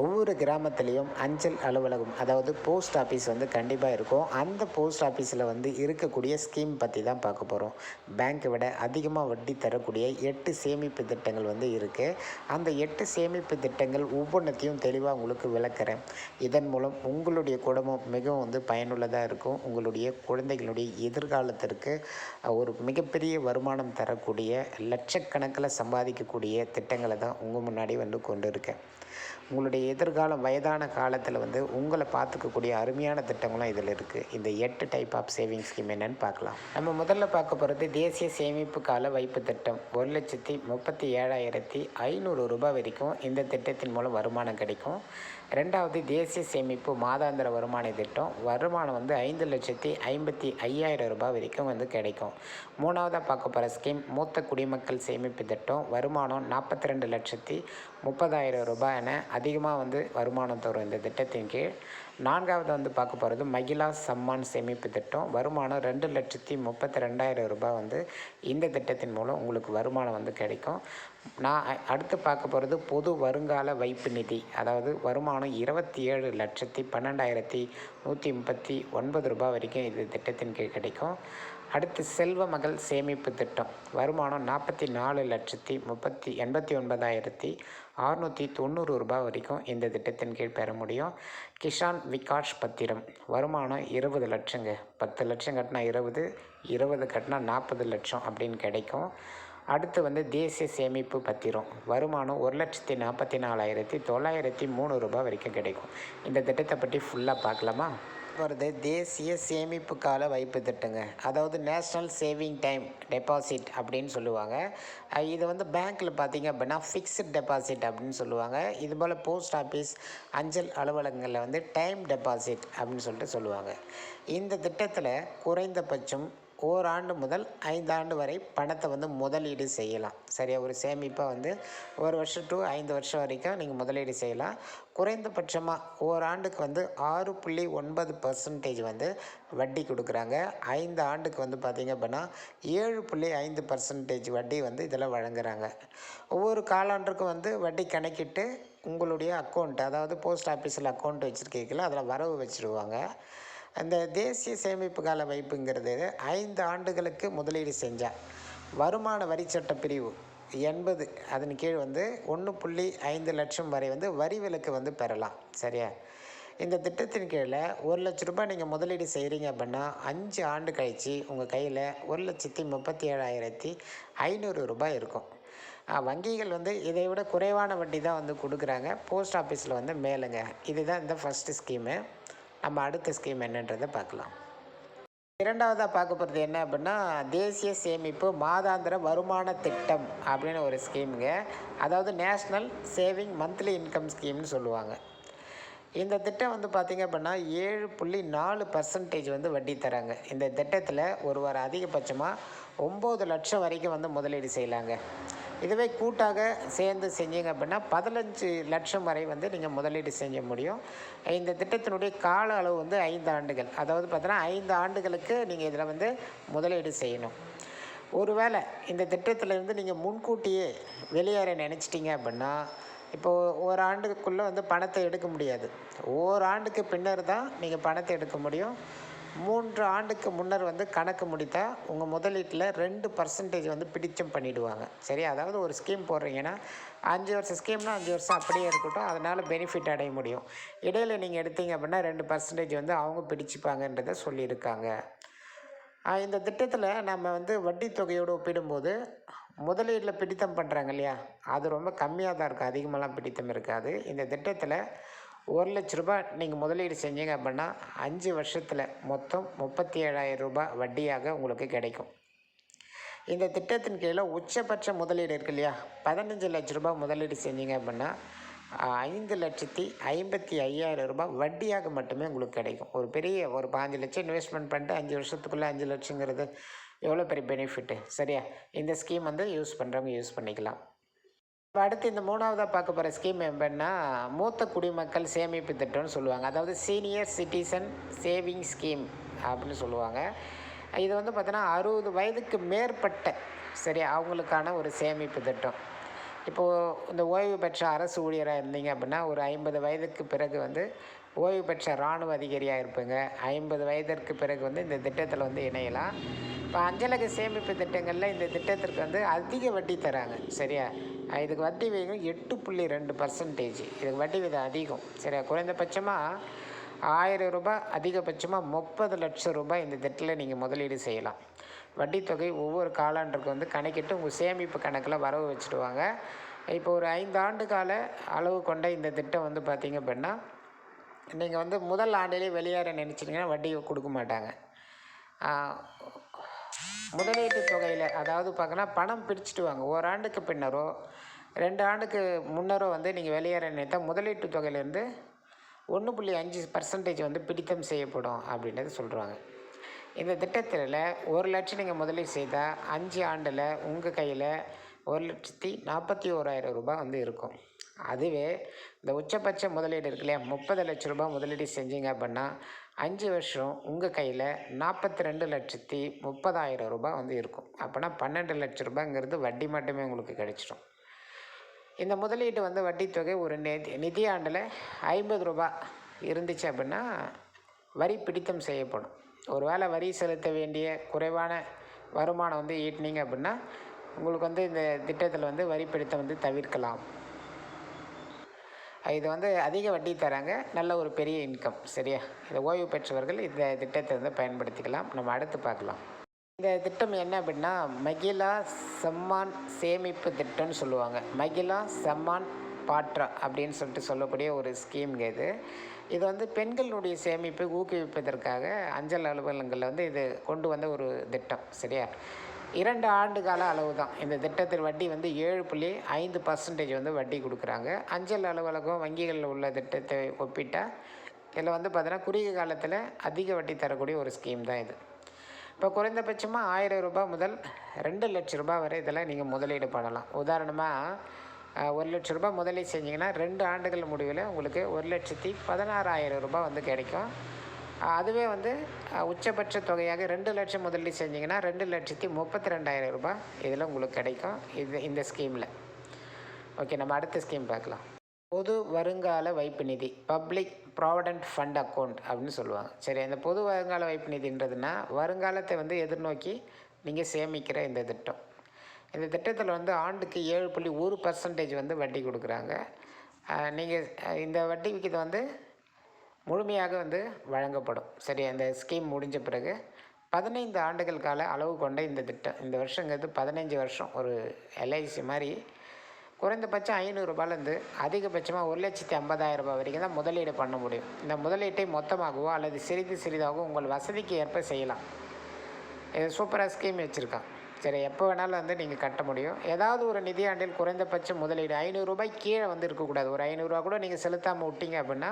ஒவ்வொரு கிராமத்துலேயும் அஞ்சல் அலுவலகம் அதாவது போஸ்ட் ஆஃபீஸ் வந்து கண்டிப்பாக இருக்கும். அந்த போஸ்ட் ஆஃபீஸில் வந்து இருக்கக்கூடிய ஸ்கீம் பற்றி தான் பார்க்க போகிறோம் பேங்க்கை விட அதிகமாக வட்டி தரக்கூடிய எட்டு சேமிப்பு திட்டங்கள் வந்து இருக்குது அந்த எட்டு சேமிப்பு திட்டங்கள் ஒவ்வொன்றத்தையும் தெளிவாக உங்களுக்கு விளக்குறேன். இதன் மூலம் உங்களுடைய குடும்பம் மிகவும் வந்து பயனுள்ளதாக இருக்கும். உங்களுடைய குழந்தைகளுடைய எதிர்காலத்திற்கு ஒரு மிகப்பெரிய வருமானம் தரக்கூடிய லட்சக்கணக்கில் சம்பாதிக்கக்கூடிய திட்டங்களை தான் உங்கள் முன்னாடி வந்து கொண்டு இருக்கேன் உங்களுடைய எதிர்காலம் வயதான காலத்தில் வந்து உங்களை பார்த்துக்கக்கூடிய அருமையான திட்டங்களும் இதில் இருக்குது இந்த எட்டு டைப் ஆஃப் சேவிங் ஸ்கீம் என்னென்னு பார்க்கலாம். நம்ம முதல்ல பார்க்க போகிறது தேசிய சேமிப்பு கால வைப்பு திட்டம். ஒரு லட்சத்தி முப்பத்தி ஏழாயிரத்தி ஐநூறு ரூபாய் வரைக்கும் இந்த திட்டத்தின் மூலம் வருமானம் கிடைக்கும். ரெண்டாவது தேசிய சேமிப்பு மாதாந்திர வருமான திட்டம். வருமானம் வந்து ஐந்து லட்சத்தி ஐம்பத்தி ஐயாயிரம் ரூபாய் வரைக்கும் வந்து கிடைக்கும். மூணாவதாக பார்க்க போகிற ஸ்கீம் மூத்த குடிமக்கள் சேமிப்பு திட்டம். வருமானம் நாற்பத்தி ரெண்டு லட்சத்தி முப்பதாயிரம் ரூபாய் என அதிகமாக வந்து வருமானம் தரும் இந்த திட்டத்தின் கீழ் நான்காவது வந்து பார்க்க போகிறது மகிழா சம்மான் சேமிப்பு திட்டம். வருமானம் ரெண்டு லட்சத்தி முப்பத்தி ரெண்டாயிரம் ரூபாய் வந்து இந்த திட்டத்தின் மூலம் உங்களுக்கு வருமானம் வந்து கிடைக்கும். நான் அடுத்து பார்க்க போகிறது பொது வருங்கால வைப்பு நிதி. அதாவது வருமானம் இருபத்தி ஏழு லட்சத்தி பன்னெண்டாயிரத்தி நூற்றி முப்பத்தி ஒன்பது ரூபாய் வரைக்கும் இது திட்டத்தின் கீழ் கிடைக்கும். அடுத்து செல்வ மகள் சேமிப்பு திட்டம். வருமானம் நாற்பத்தி நாலு லட்சத்தி முப்பத்தி எண்பத்தி ஒன்பதாயிரத்தி அறுநூற்றி தொண்ணூறு ரூபாய் வரைக்கும் இந்த திட்டத்தின் கீழ் பெற முடியும். கிஷான் விகாஷ் பத்திரம். வருமானம் இருபது லட்சங்க. பத்து லட்சம் கட்டினா இருபது இருபது கட்டினா நாற்பது லட்சம் அப்படின்னு கிடைக்கும். அடுத்து வந்து தேசிய சேமிப்பு பத்திரம். வருமானம் ஒரு லட்சத்தி நாற்பத்தி நாலாயிரத்தி தொள்ளாயிரத்தி மூணு ரூபாய் வரைக்கும் கிடைக்கும். இந்த திட்டத்தை பற்றி ஃபுல்லாக பார்க்கலாமா? வருது தேசிய சேமிப்பு கால வைப்பு திட்டங்க. அதாவது நேஷ்னல் சேவிங் டைம் டெபாசிட் அப்படின்னு சொல்லுவாங்க. இது வந்து பேங்க்கில் பார்த்தீங்க அப்படின்னா ஃபிக்ஸ்ட் டெபாசிட் அப்படின்னு சொல்லுவாங்க. இது போல் போஸ்ட் ஆஃபீஸ் அஞ்சல் அலுவலகங்களில் வந்து டைம் டெபாசிட் அப்படின்னு சொல்லிட்டு சொல்லுவாங்க. இந்த திட்டத்தில் குறைந்தபட்சம் ஓராண்டு முதல் ஐந்தாண்டு வரை பணத்தை வந்து முதலீடு செய்யலாம். சரியா? ஒரு சேமிப்பாக வந்து ஒரு வருஷம் டு ஐந்து வருஷம் வரைக்கும் நீங்கள் முதலீடு செய்யலாம். குறைந்தபட்சமாக ஓராண்டுக்கு வந்து ஆறு புள்ளி ஒன்பது பர்சன்டேஜ் வந்து வட்டி கொடுக்குறாங்க. ஐந்து ஆண்டுக்கு வந்து பார்த்திங்க அப்படின்னா ஏழு புள்ளி ஐந்து பர்சன்டேஜ் வட்டி வந்து இதில் வழங்குறாங்க. ஒவ்வொரு காலாண்டுக்கும் வந்து வட்டி கணக்கிட்டு உங்களுடைய அக்கௌண்ட் அதாவது போஸ்ட் ஆஃபீஸில் அக்கௌண்ட் வச்சுருக்கீங்களா அதில் வரவு வச்சுருவாங்க. அந்த தேசிய சேமிப்பு கால வைப்புங்கிறது ஐந்து ஆண்டுகளுக்கு முதலீடு செஞ்சால் வருமான வரி சட்ட பிரிவு எண்பது அதன் கீழ் வந்து ஒன்று புள்ளி ஐந்து லட்சம் வரை வந்து வரி விலக்கு வந்து பெறலாம். சரியா? இந்த திட்டத்தின் கீழே ஒரு லட்ச ரூபாய் நீங்கள் முதலீடு செய்கிறீங்க அப்படின்னா அஞ்சு ஆண்டு கழித்து உங்கள் கையில் ஒரு லட்சத்தி முப்பத்தி ஏழாயிரத்தி ஐநூறு ரூபாய் இருக்கும். வங்கிகள் வந்து இதை விட குறைவான வட்டி தான் வந்து கொடுக்குறாங்க. போஸ்ட் ஆஃபீஸில் வந்து மேலுங்க. இதுதான் இந்த ஃபஸ்ட்டு ஸ்கீமு. நம்ம அடுத்த ஸ்கீம் என்னன்றதை பார்க்கலாம். இரண்டாவதாக பார்க்க போகிறது என்ன அப்படின்னா தேசிய சேமிப்பு மாதாந்திர வருமான திட்டம் அப்படின்னு ஒரு ஸ்கீமுங்க அதாவது நேஷ்னல் சேவிங் மந்த்லி இன்கம் ஸ்கீம்னு சொல்லுவாங்க. இந்த திட்டம் வந்து பார்த்திங்க அப்படின்னா ஏழு புள்ளி நாலு பர்சன்டேஜ் வந்து வட்டி தராங்க. இந்த திட்டத்தில் ஒருவர் அதிகபட்சமாக ஒம்பது லட்சம் வரைக்கும் வந்து முதலீடு செய்யலாங்க. இதுவே கூட்டாக சேர்ந்து செஞ்சீங்க அப்படின்னா பதினஞ்சு லட்சம் வரை வந்து நீங்கள் முதலீடு செய்ய முடியும். இந்த திட்டத்தினுடைய கால அளவு வந்து ஐந்து ஆண்டுகள். அதாவது பார்த்தீங்கன்னா ஐந்து ஆண்டுகளுக்கு நீங்கள் இதில் வந்து முதலீடு செய்யணும். ஒருவேளை இந்த திட்டத்திலேருந்து நீங்கள் முன்கூட்டியே வெளியேற நினச்சிட்டிங்க அப்படின்னா இப்போது ஓராண்டுக்குள்ளே வந்து பணத்தை எடுக்க முடியாது. ஓராண்டுக்கு பின்னர் தான் நீங்கள் பணத்தை எடுக்க முடியும். மூன்று ஆண்டுக்கு முன்னர் வந்து கணக்கு முடித்தால் உங்கள் முதலீட்டில் ரெண்டு பர்சன்டேஜ் வந்து பிடிச்சம் பண்ணிவிடுவாங்க சரி அதாவது ஒரு ஸ்கீம் போடுறீங்கன்னா அஞ்சு வருஷம் ஸ்கீம்னால் அஞ்சு வருஷம் அப்படியே இருக்கட்டும். அதனால் பெனிஃபிட் அடைய முடியும். இடையில் நீங்கள் எடுத்தீங்க அப்படின்னா ரெண்டு பர்சன்டேஜ் வந்து அவங்க பிடிச்சிப்பாங்கன்றதை சொல்லியிருக்காங்க. இந்த திட்டத்தில் நம்ம வந்து வட்டி தொகையோடு ஒப்பிடும்போது முதலீட்டில் பிடித்தம் பண்ணுறாங்க இல்லையா? அது ரொம்ப கம்மியாக தான் இருக்கும் அதிகமாகலாம் பிடித்தம் இருக்காது. இந்த திட்டத்தில் ஒரு லட்ச ரூபாய் நீங்கள் முதலீடு செஞ்சீங்க அப்படின்னா அஞ்சு வருஷத்தில் மொத்தம் முப்பத்தி ஏழாயிரம் ரூபாய் வட்டியாக உங்களுக்கு கிடைக்கும். இந்த திட்டத்தின் கீழே உச்சபட்ச முதலீடு இருக்கு இல்லையா? பதினஞ்சு லட்ச ரூபாய் முதலீடு செஞ்சீங்க அப்படின்னா ஐந்து லட்சத்தி ஐம்பத்தி ஐயாயிரம் ரூபாய் வட்டியாக மட்டுமே உங்களுக்கு கிடைக்கும். ஒரு பெரிய ஒரு பாஞ்சு லட்சம் இன்வெஸ்ட்மெண்ட் பண்ணிட்டு அஞ்சு வருஷத்துக்குள்ளே அஞ்சு லட்சங்கிறது எவ்வளோ பெரிய பெனிஃபிட்டு சரியா? இந்த ஸ்கீம் வந்து யூஸ் பண்ணுறவங்க யூஸ் பண்ணிக்கலாம். அடுத்து இந்த மூணாவதாக பார்க்க போகிற ஸ்கீம் எப்படின்னா மூத்த குடிமக்கள் சேமிப்பு திட்டம்னு சொல்லுவாங்க. அதாவது சீனியர் சிட்டிசன் சேவிங் ஸ்கீம் அப்படின்னு சொல்லுவாங்க. இது வந்து பார்த்தோன்னா அறுபது வயதுக்கு மேற்பட்ட சரி அவங்களுக்கான ஒரு சேமிப்பு திட்டம். இப்போது இந்த ஓய்வு பெற்ற அரசு ஊழியராக இருந்தீங்க அப்படின்னா ஒரு ஐம்பது வயதுக்கு பிறகு வந்து ஓய்வு பெற்ற இராணுவ அதிகாரியாக இருப்பேங்க ஐம்பது வயதிற்கு பிறகு வந்து இந்த திட்டத்தில் வந்து இணையலாம். இப்போ அஞ்சலக சேமிப்பு திட்டங்களில் இந்த திட்டத்திற்கு வந்து அதிக வட்டி தராங்க. சரியா? இதுக்கு வட்டி விகிதம் எட்டு புள்ளி ரெண்டு பர்சன்டேஜ் இதுக்கு வட்டி விகிதம் அதிகம். சரியா? குறைந்தபட்சமாக ஆயிரம் ரூபாய் அதிகபட்சமாக முப்பது லட்சம் ரூபாய் இந்த திட்டத்தில் நீங்கள் முதலீடு செய்யலாம். வட்டித்தொகை ஒவ்வொரு காலாண்டுக்கு வந்து கணக்கிட்டு உங்கள் சேமிப்பு கணக்கில் வரவு வச்சுடுவாங்க. இப்போ ஒரு ஐந்து ஆண்டு கால அளவு கொண்ட இந்த திட்டம் வந்து பார்த்திங்க அப்படின்னா நீங்கள் வந்து முதல் ஆண்டிலே வெளியேற நினச்சிட்டிங்கன்னா வட்டி கொடுக்க மாட்டாங்க. முதலீட்டு தொகையில் அதாவது பார்க்கனா பணம் பிரிச்சுட்டு வாங்க. ஓராண்டுக்கு பின்னரோ ரெண்டு ஆண்டுக்கு முன்னரோ வந்து நீங்கள் வெளியேற நினைத்தா முதலீட்டு தொகையிலேருந்து ஒன்று புள்ளி அஞ்சு பர்சன்டேஜ் வந்து பிடித்தம் செய்யப்படும் அப்படின்றது சொல்கிறாங்க இந்த திட்டத்தில் ஒரு லட்சம் நீங்கள் முதலீடு செய்தால் அஞ்சு ஆண்டில் உங்கள் கையில் ஒரு லட்சத்தி நாற்பத்தி ஓராயிரம் ரூபாய் வந்து இருக்கும். அதுவே இந்த உச்சபட்ச முதலீடு இருக்கு இல்லையா? முப்பது லட்ச ரூபாய் முதலீடு செஞ்சீங்க அப்படின்னா அஞ்சு வருஷம் உங்கள் கையில் நாற்பத்தி ரெண்டு லட்சத்தி முப்பதாயிரம் ரூபாய் வந்து இருக்கும். அப்போனா பன்னெண்டு லட்ச ரூபாய்ங்கிறது வட்டி மட்டுமே உங்களுக்கு கிடைச்சிடும். இந்த முதலீட்டு வந்து வட்டித்தொகை ஒரு நிதி நிதியாண்டில் ஐம்பது ரூபாய் இருந்துச்சு அப்படின்னா வரி பிடித்தம் செய்யப்படும். ஒருவேளை வரி செலுத்த வேண்டிய குறைவான வருமானம் வந்து ஈட்டினீங்க அப்படின்னா உங்களுக்கு வந்து இந்த திட்டத்தில் வந்து வரி வந்து தவிர்க்கலாம். இது வந்து அதிக வட்டி தராங்க நல்ல ஒரு பெரிய இன்கம் சரியா? இந்த ஓய்வு பெற்றவர்கள் இந்த திட்டத்தை வந்து பயன்படுத்திக்கலாம். நம்ம அடுத்து பார்க்கலாம். இந்த திட்டம் என்ன அப்படின்னா மகிழா சம்மான் சேமிப்பு திட்டம்னு சொல்லுவாங்க. மகிழா சம்மான் பாட்ரா அப்படின்னு சொல்லிட்டு சொல்லக்கூடிய ஒரு ஸ்கீம்ங்க இது. இது வந்து பெண்களுடைய சேமிப்பை ஊக்குவிப்பதற்காக அஞ்சல் அலுவலகங்களில் வந்து இது கொண்டு வந்த ஒரு திட்டம் சரியா? இரண்டு ஆண்டு கால அளவு தான் இந்த திட்டத்தில் வட்டி வந்து ஏழு புள்ளி ஐந்து பர்சன்டேஜ் வந்து வட்டி கொடுக்குறாங்க. அஞ்சல் அலுவலகம் வங்கிகளில் உள்ள திட்டத்தை ஒப்பிட்டால் இதில் வந்து பார்த்தீங்கன்னா குறுகிய காலத்தில் அதிக வட்டி தரக்கூடிய ஒரு ஸ்கீம் தான் இது. இப்போ குறைந்தபட்சமாக ஆயிரம் ரூபாய் முதல் ரெண்டு லட்ச ரூபாய் வரை இதில் நீங்கள் முதலீடு பண்ணலாம். உதாரணமாக ஒரு லட்ச ரூபாய் முதலீடு செஞ்சிங்கன்னா ரெண்டு ஆண்டுகள் முடிவில் உங்களுக்கு ஒரு லட்சத்தி பதினாறாயிரம் ரூபாய் வந்து கிடைக்கும். அதுவே வந்து உச்சபட்ச தொகையாக ரெண்டு லட்சம் முதலீடு செஞ்சிங்கன்னா ரெண்டு லட்சத்தி முப்பத்தி ரெண்டாயிரம் ரூபாய் இதில் உங்களுக்கு கிடைக்கும். இது இந்த ஸ்கீமில். ஓகே நம்ம அடுத்த ஸ்கீம் பார்க்கலாம். பொது வருங்கால வைப்பு நிதி பப்ளிக் ப்ராவிடென்ட் ஃபண்ட் அக்கௌண்ட் அப்படின்னு சொல்லுவாங்க. சரி இந்த பொது வருங்கால வைப்பு நிதின்றதுன்னா வருங்காலத்தை வந்து எதிர்நோக்கி நீங்கள் சேமிக்கிற இந்த திட்டம். இந்த திட்டத்தில் வந்து ஆண்டுக்கு ஏழு புள்ளி ஒரு பர்சன்டேஜ் வந்து வட்டி கொடுக்குறாங்க. நீங்கள் இந்த வட்டி விகிதம் வந்து முழுமையாக வந்து வழங்கப்படும். சரி அந்த ஸ்கீம் முடிஞ்ச பிறகு பதினைந்து ஆண்டுகள் கால அளவு கொண்ட இந்த திட்டம். இந்த வருஷங்கிறது பதினஞ்சு வருஷம். ஒரு எல்ஐசி மாதிரி குறைந்தபட்சம் ஐநூறுரூபாலேருந்து அதிகபட்சமாக ஒரு லட்சத்தி ஐம்பதாயிரம் ரூபாய் வரைக்கும் தான் முதலீடு பண்ண முடியும். இந்த முதலீட்டை மொத்தமாகவோ அல்லது சிறிது சிறிதாகவோ உங்கள் வசதிக்கு ஏற்ப செய்யலாம். இது சூப்பராக ஸ்கீம் வச்சுருக்கான். சரி எப்போ வேணாலும் வந்து நீங்கள் கட்ட முடியும். ஏதாவது ஒரு நிதியாண்டில் குறைந்தபட்ச முதலீடு ஐநூறுரூபாய் கீழே வந்து இருக்கக்கூடாது. ஒரு ஐநூறுரூவா கூட நீங்கள் செலுத்தாமல் விட்டீங்க அப்படின்னா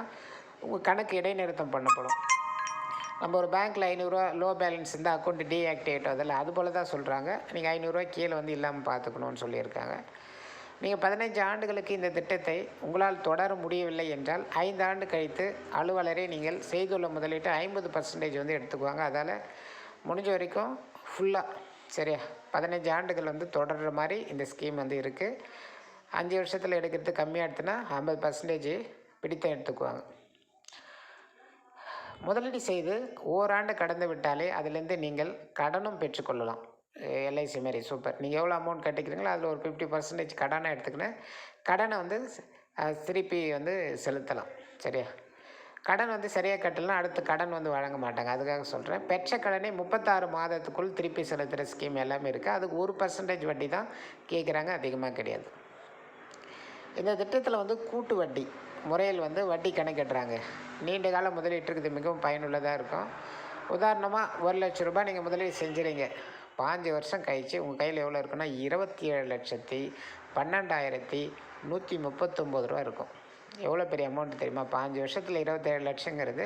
உங்கள் கணக்கு இடைநிறுத்தம் பண்ணப்படும். நம்ம ஒரு பேங்க்கில் ஐநூறுரூவா லோ பேலன்ஸ் இருந்தால் அக்கௌண்ட் டீஆக்டிவேட் அதில் அது போல் தான் சொல்கிறாங்க நீங்கள் ஐநூறுரூவா கீழே வந்து இல்லாமல் பார்த்துக்கணும்னு சொல்லியிருக்காங்க. நீங்கள் பதினைஞ்சு ஆண்டுகளுக்கு இந்த திட்டத்தை உங்களால் தொடர முடியவில்லை என்றால் ஐந்து ஆண்டு கழித்து அலுவலரை நீங்கள் செய்துள்ள முதலீட்டை ஐம்பது பர்சன்டேஜ் வந்து எடுத்துக்குவாங்க. அதால் முடிஞ்ச வரைக்கும் ஃபுல்லாக சரியா பதினஞ்சு ஆண்டுகள் வந்து தொடர்கிற மாதிரி இந்த ஸ்கீம் வந்து இருக்குது அஞ்சு வருஷத்தில் எடுக்கிறது கம்மியாக எடுத்துனா ஐம்பது பர்சன்டேஜ் பிடித்தம் எடுத்துக்குவாங்க. முதலீடு செய்து ஓராண்டு கடந்து விட்டாலே அதிலேருந்து நீங்கள் கடனும் பெற்றுக்கொள்ளலாம். எல்ஐசி மாதிரி சூப்பர். நீங்கள் எவ்வளோ அமௌண்ட் கட்டிக்கிறீங்களோ அதில் ஒரு ஃபிஃப்டி பர்சன்டேஜ் கடனை எடுத்துக்கின்னு கடனை வந்து திருப்பி வந்து செலுத்தலாம். சரியா? கடன் வந்து சரியாக கட்டலைன்னா அடுத்து கடன் வந்து வழங்க மாட்டாங்க. அதுக்காக சொல்கிறேன் பெற்ற கடனை முப்பத்தாறு மாதத்துக்குள் திருப்பி செலுத்துகிற ஸ்கீம் எல்லாமே இருக்குது அதுக்கு ஒரு பர்சன்டேஜ் வட்டி தான் கேட்குறாங்க அதிகமாக கிடையாது. இந்த திட்டத்தில் வந்து கூட்டு வட்டி முறையில் வந்து வட்டி கணக்கிடுறாங்க. நீண்ட கால முதலீட்டுக்கு இது மிகவும் பயனுள்ளதாக இருக்கும். உதாரணமாக ஒரு லட்ச ரூபாய் நீங்கள் முதலீடு செஞ்சுறீங்க. பாஞ்சு வருஷம் கழிச்சு உங்கள் கையில் எவ்வளோ இருக்குன்னா இருபத்தி ஏழு லட்சத்தி பன்னெண்டாயிரத்தி நூற்றி முப்பத்தொம்போது ரூபா இருக்கும். எவ்வளோ பெரிய அமௌண்ட் தெரியுமா? பாஞ்சு வருஷத்தில் இருபத்தேழு லட்சங்கிறது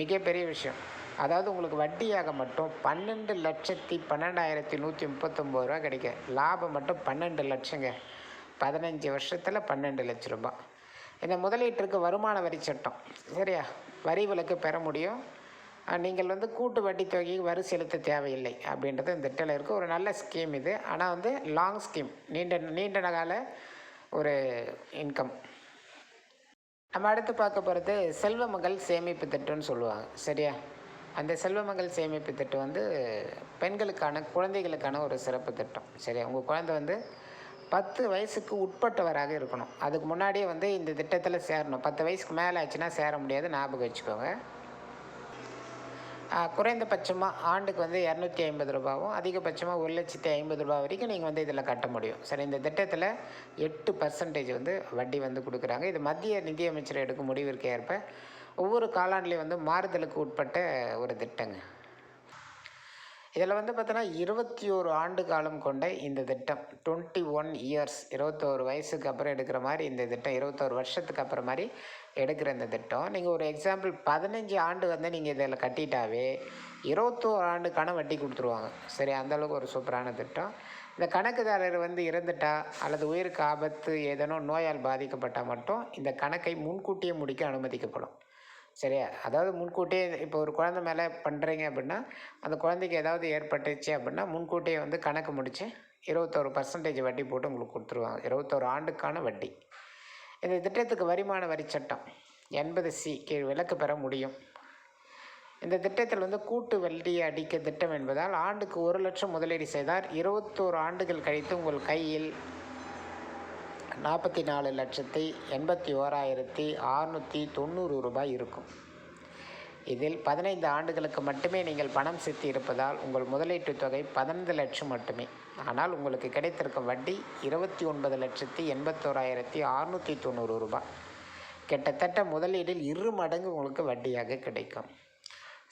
மிகப்பெரிய விஷயம். அதாவது உங்களுக்கு வட்டியாக மட்டும் பன்னெண்டு லட்சத்தி பன்னெண்டாயிரத்தி நூற்றி முப்பத்தொம்போது ரூபா கிடைக்கும். லாபம் மட்டும் பன்னெண்டு லட்சங்க. பதினஞ்சு வருஷத்தில் பன்னெண்டு லட்ச ரூபாய். இந்த முதலீட்டிற்கு வருமான வரி சட்டம். சரியா? வரி விலக்கு பெற முடியும். நீங்கள் வந்து கூட்டு வட்டி தொகைக்கு வரி செலுத்த தேவையில்லை அப்படின்றது இந்த திட்டத்தில் இருக்குது ஒரு நல்ல ஸ்கீம் இது. ஆனால் வந்து லாங் ஸ்கீம் நீண்ட நீண்ட கால ஒரு இன்கம் நம்ம அடுத்து பார்க்க போகிறது செல்வமகள் சேமிப்பு திட்டம்னு சொல்லுவாங்க. சரியா? அந்த செல்வமகள் சேமிப்பு திட்டம் வந்து பெண்களுக்கான குழந்தைகளுக்கான ஒரு சிறப்பு திட்டம். சரியா? உங்கள் குழந்தை வந்து பத்து வயசுக்கு உட்பட்டவராக இருக்கணும். அதுக்கு முன்னாடியே வந்து இந்த திட்டத்தில் சேரணும். பத்து வயசுக்கு மேலே ஆச்சுன்னா சேர முடியாது. ஞாபகம் வச்சுக்கோங்க. குறைந்தபட்சமாக ஆண்டுக்கு வந்து இரநூத்தி ஐம்பது ரூபாவும் அதிகபட்சமாக ஒரு லட்சத்தி ஐம்பது ரூபா வரைக்கும் நீங்கள் வந்து இதில் கட்ட முடியும். சரி இந்த திட்டத்தில் எட்டு பர்சன்டேஜ் வந்து வட்டி வந்து கொடுக்குறாங்க. இது மத்திய நிதியமைச்சர் எடுக்கும் முடிவிற்கு ஏற்ப ஒவ்வொரு காலாண்டுலேயும் வந்து மாறுதலுக்கு உட்பட்ட ஒரு திட்டங்க. இதில் வந்து பார்த்தோன்னா இருபத்தி ஒரு ஆண்டு காலம் கொண்ட இந்த திட்டம். டுவெண்ட்டி ஒன் இயர்ஸ் இருபத்தோரு வயசுக்கு அப்புறம் எடுக்கிற மாதிரி இந்த திட்டம் இருபத்தோரு வருஷத்துக்கு அப்புறம் மாதிரி எடுக்கிற இந்த திட்டம். நீங்கள் ஒரு எக்ஸாம்பிள் பதினஞ்சு ஆண்டு வந்து நீங்கள் இதில் கட்டிட்டாவே இருபத்தோரு ஆண்டுக்கான வட்டி கொடுத்துருவாங்க. சரி அந்தளவுக்கு ஒரு சூப்பரான திட்டம். இந்த கணக்குதாரர் வந்து இறந்துட்டா அல்லது உயிருக்கு ஆபத்து ஏதேனும் நோயால் பாதிக்கப்பட்டால் மட்டும் இந்த கணக்கை முன்கூட்டியே முடிக்க அனுமதிக்கப்படும். சரியா? அதாவது முன்கூட்டியே இப்போ ஒரு குழந்தை மேலே பண்ணுறீங்க அப்படின்னா அந்த குழந்தைக்கு ஏதாவது ஏற்பட்டுச்சு அப்படின்னா முன்கூட்டியே வந்து கணக்கு முடித்து இருபத்தோரு பர்சன்டேஜ் வட்டி போட்டு உங்களுக்கு கொடுத்துருவாங்க. இருபத்தோரு ஆண்டுக்கான வட்டி. இந்த திட்டத்துக்கு வருமான வரி சட்டம் எண்பது சி கீழ் விலக்கு பெற முடியும். இந்த திட்டத்தில் வந்து கூட்டு வட்டி அடிக்க திட்டம் என்பதால் ஆண்டுக்கு ஒரு லட்சம் முதலீடு செய்தால் இருபத்தோரு ஆண்டுகள் கழித்து உங்கள் கையில் நாற்பத்தி நாலு லட்சத்தி எண்பத்தி ஓராயிரத்தி அறுநூற்றி தொண்ணூறு ரூபாய் இருக்கும். இதில் பதினைந்து ஆண்டுகளுக்கு மட்டுமே நீங்கள் பணம் செலுத்தி இருப்பதால் உங்கள் முதலீட்டு தொகை பதினைந்து லட்சம் மட்டுமே. ஆனால் உங்களுக்கு கிடைத்திருக்கும் வட்டி இருபத்தி ஒன்பது லட்சத்தி எண்பத்தோராயிரத்தி அறுநூற்றி தொண்ணூறு ரூபாய். கிட்டத்தட்ட முதலீடில் இரு மடங்கு உங்களுக்கு வட்டியாக கிடைக்கும்.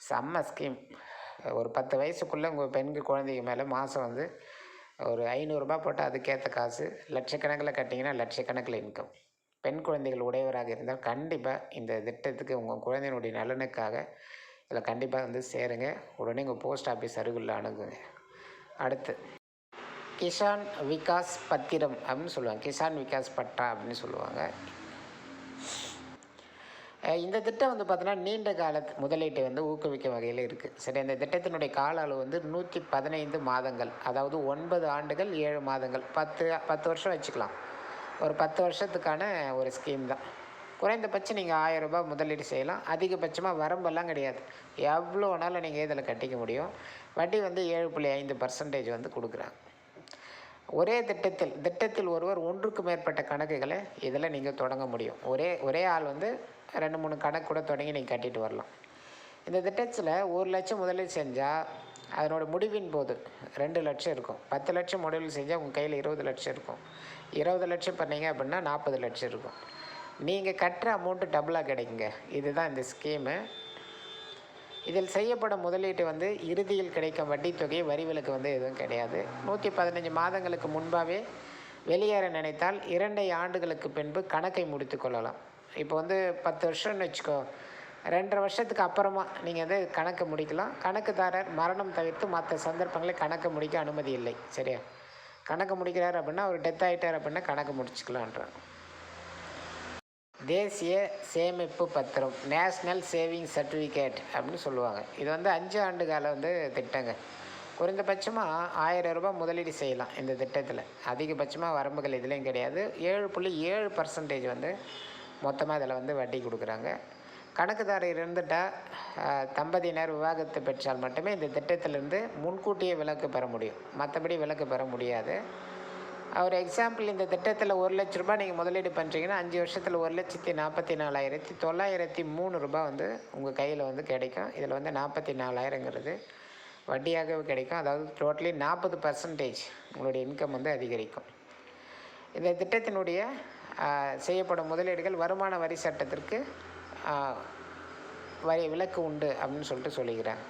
செம்ம ஸ்கீம். ஒரு பத்து வயசுக்குள்ளே உங்கள் பெண்கள் குழந்தைங்க மேலே மாதம் வந்து ஒரு ஐநூறுரூபா போட்டால் அதுக்கேற்ற காசு. லட்சக்கணக்கில் கட்டிங்கன்னா லட்சக்கணக்கில் இன்கம் பெண் குழந்தைகள் உடையவராக இருந்தால் கண்டிப்பாக இந்த திட்டத்துக்கு உங்கள் குழந்தையினுடைய நலனுக்காக இதில் கண்டிப்பாக வந்து சேருங்க. உடனே உங்கள் போஸ்ட் ஆஃபீஸ் அருகில் அணுகுங்க. அடுத்து கிஷான் விகாஸ் பத்திரம் அப்படின்னு சொல்லுவாங்க. கிஷான் விகாஸ் பட்டா அப்படின்னு சொல்லுவாங்க. இந்த திட்டம் வந்து பார்த்தோன்னா நீண்ட கால முதலீட்டை வந்து ஊக்குவிக்கும் வகையில் இருக்குது சரி இந்த திட்டத்தினுடைய கால அளவு வந்து நூற்றி பதினைந்து மாதங்கள். அதாவது ஒன்பது ஆண்டுகள் ஏழு மாதங்கள். பத்து பத்து வருஷம் வச்சுக்கலாம். ஒரு பத்து வருஷத்துக்கான ஒரு ஸ்கீம் தான். குறைந்தபட்சம் நீங்கள் ஆயிரம் ரூபாய் முதலீடு செய்யலாம். அதிகபட்சமாக வரம்பெல்லாம் கிடையாது. எவ்வளோ வேணாலும் நீங்கள் இதில் கட்டிக்க முடியும். வட்டி வந்து ஏழு புள்ளி ஐந்து பர்சன்டேஜ் வந்து கொடுக்குறாங்க. ஒரே திட்டத்தில் திட்டத்தில் ஒருவர் ஒன்றுக்கு மேற்பட்ட கணக்குகளை இதில் நீங்கள் தொடங்க முடியும். ஒரே ஒரே ஆள் வந்து ரெண்டு மூணு கணக்கு கூட தொடங்கி நீங்கள் கட்டிட்டு வரலாம். இந்த திட்டத்தில் ஒரு லட்சம் முதலீடு செஞ்சால் அதனோட முடிவின் போது ரெண்டு லட்சம் இருக்கும். பத்து லட்சம் முதலீடு செஞ்சால் உங்கள் கையில் இருபது லட்சம் இருக்கும். இருபது லட்சம் பண்ணீங்க அப்படின்னா நாற்பது லட்சம் இருக்கும். நீங்கள் கட்டுற அமௌண்ட்டு டபுளாக கிடைக்குங்க. இதுதான் இந்த ஸ்கீமு இதில் செய்யப்படும் முதலீட்டு வந்து இறுதியில் கிடைக்கும் வட்டி தொகை வரிவிலக்கு வந்து எதுவும் கிடையாது. நூற்றி பதினஞ்சு மாதங்களுக்கு முன்பாகவே வெளியேற நினைத்தால் இரண்டை ஆண்டுகளுக்கு பின்பு கணக்கை முடித்து கொள்ளலாம். இப்போ வந்து பத்து வருஷம்னு வச்சுக்கோ ரெண்டரை வருஷத்துக்கு அப்புறமா நீங்கள் வந்து கணக்கு முடிக்கலாம். கணக்குதாரர் மரணம் தவிர்த்து மற்ற சந்தர்ப்பங்களில் கணக்கு முடிக்க அனுமதி இல்லை. சரியா? கணக்கு முடிக்கிறார் அப்படின்னா அவர் டெத் ஆகிட்டார் அப்படின்னா கணக்கு முடிச்சுக்கலான்றாங்க. தேசிய சேமிப்பு பத்திரம் நேஷ்னல் சேவிங் சர்டிஃபிகேட் அப்படின்னு சொல்லுவாங்க. இது வந்து அஞ்சு ஆண்டு கால வந்து திட்டங்க. குறைந்தபட்சமாக ஆயிரம் ரூபாய் முதலீடு செய்யலாம் இந்த திட்டத்தில். அதிகபட்சமாக வரம்புகள் இதுலேயும் கிடையாது. ஏழு புள்ளி ஏழு பர்சன்டேஜ் வந்து மொத்தமாக இதில் வந்து வட்டி கொடுக்குறாங்க. கணக்குதாரர் இருந்துட்டால் தம்பதியினர் விவாகத்தை பெற்றால் மட்டுமே இந்த திட்டத்திலிருந்து முன்கூட்டியே விலக்கு பெற முடியும். மற்றபடி விலக்கு பெற முடியாது. ஒரு எக்ஸாம்பிள் இந்த திட்டத்தில் ஒரு லட்ச ரூபாய் நீங்கள் முதலீடு பண்ணுறீங்கன்னா அஞ்சு வருஷத்தில் ஒரு லட்சத்தி நாற்பத்தி நாலாயிரத்தி தொள்ளாயிரத்தி மூணு ரூபாய் வந்து உங்கள் கையில் வந்து கிடைக்கும். இதில் வந்து நாற்பத்தி நாலாயிரங்கிறது வட்டியாகவே கிடைக்கும். அதாவது டோட்டலி நாற்பது பர்சன்டேஜ் உங்களுடைய இன்கம் வந்து அதிகரிக்கும். இந்த திட்டத்தினுடைய செய்யப்படும் முதலீடுகள் வருமான வரி சட்டத்திற்கு வரி விலக்கு உண்டு அப்படின்னு சொல்லிட்டு சொல்லிக்கிறேன்.